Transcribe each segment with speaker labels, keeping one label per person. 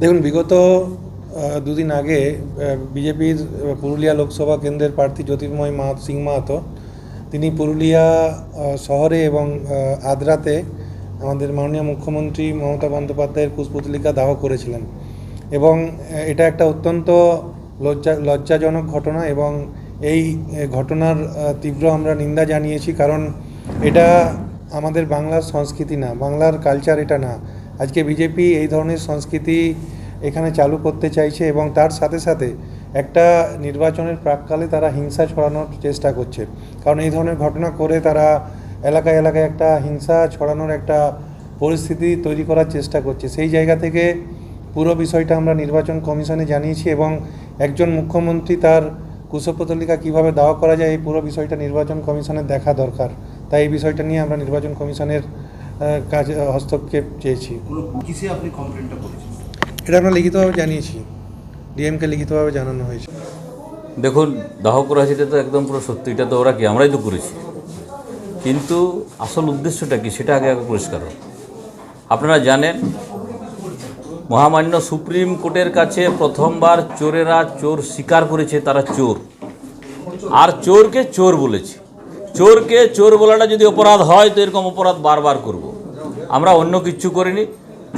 Speaker 1: দেখুন, বিগত দুদিন আগে বিজেপির পুরুলিয়া লোকসভা কেন্দ্রের প্রার্থী জ্যোতির্ময় মা, সিং মাহাতো, তিনি পুরুলিয়া শহরে এবং আদ্রাতে আমাদের মাননীয় মুখ্যমন্ত্রী মমতা বন্দ্যোপাধ্যায়ের কুশপুতলিকা দাহ করেছিলেন। এবং এটা একটা অত্যন্ত লজ্জা, লজ্জাজনক ঘটনা এবং এই ঘটনার তীব্র আমরা নিন্দা জানিয়েছি কারণ এটা আমাদের বাংলার সংস্কৃতি না, বাংলার কালচার এটা না। আজকে বিজেপি এই ধরনের সংস্কৃতি এখানে চালু করতে চাইছে এবং তার সাথে সাথে একটা নির্বাচনের প্রাককালে তারা হিংসা ছড়ানোর চেষ্টা করছে। কারণ এই ধরনের ঘটনা করে তারা এলাকায় এলাকায় একটা হিংসা ছড়ানোর একটা পরিস্থিতি তৈরি করার চেষ্টা করছে। সেই জায়গা থেকে পুরো বিষয়টা আমরা নির্বাচন কমিশনে জানিয়েছি এবং একজন মুখ্যমন্ত্রী তার কুশপুতলিকা কীভাবে দাওয়া করা যায় এই পুরো বিষয়টা নির্বাচন কমিশনের দেখা দরকার। তাই এই বিষয়টা নিয়ে আমরা নির্বাচন কমিশনের কাজে হস্তক্ষেপ চেয়েছি।
Speaker 2: আপনি কমপ্লেনটা করেছেন?
Speaker 1: এটা আমরা লিখিতভাবে জানিয়েছি। ডিএমকে লিখিতভাবে জানানো হয়েছে।
Speaker 3: দেখুন দাহ করা সেটা তো একদম পুরো সত্যি এটা তো ওরা কি আমরাই তো করেছি। কিন্তু আসল উদ্দেশ্যটা কি সেটা আগে আগে পরিষ্কার হোক। আপনারা জানেন মহামান্য সুপ্রিম কোর্টের কাছে প্রথমবার চোরেরা চোর স্বীকার করেছে তারা চোর। আর চোরকে চোর বলেছে। চোরকে চোর বলাটা যদি অপরাধ হয় তো এরকম অপরাধ বারবার করব। আমরা অন্য কিছু করিনি।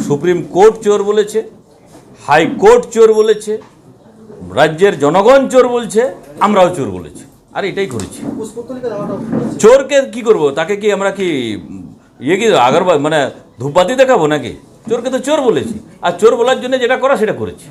Speaker 3: সুপ্রিম কোর্ট চোর বলেছে হাইকোর্ট চোর বলেছে, রাজ্যের জনগণ চোর বলছে, আমরাও চোর বলেছি। আর এটাই করেছি। চোরকে কি করব? তাকে কি আমরা কি ইয়ে কি আগর মানে ধূপাতি দেখাবো নাকি? চোরকে তো চোর বলেছি। আর চোর বলার জন্য যেটা করা সেটা করেছি।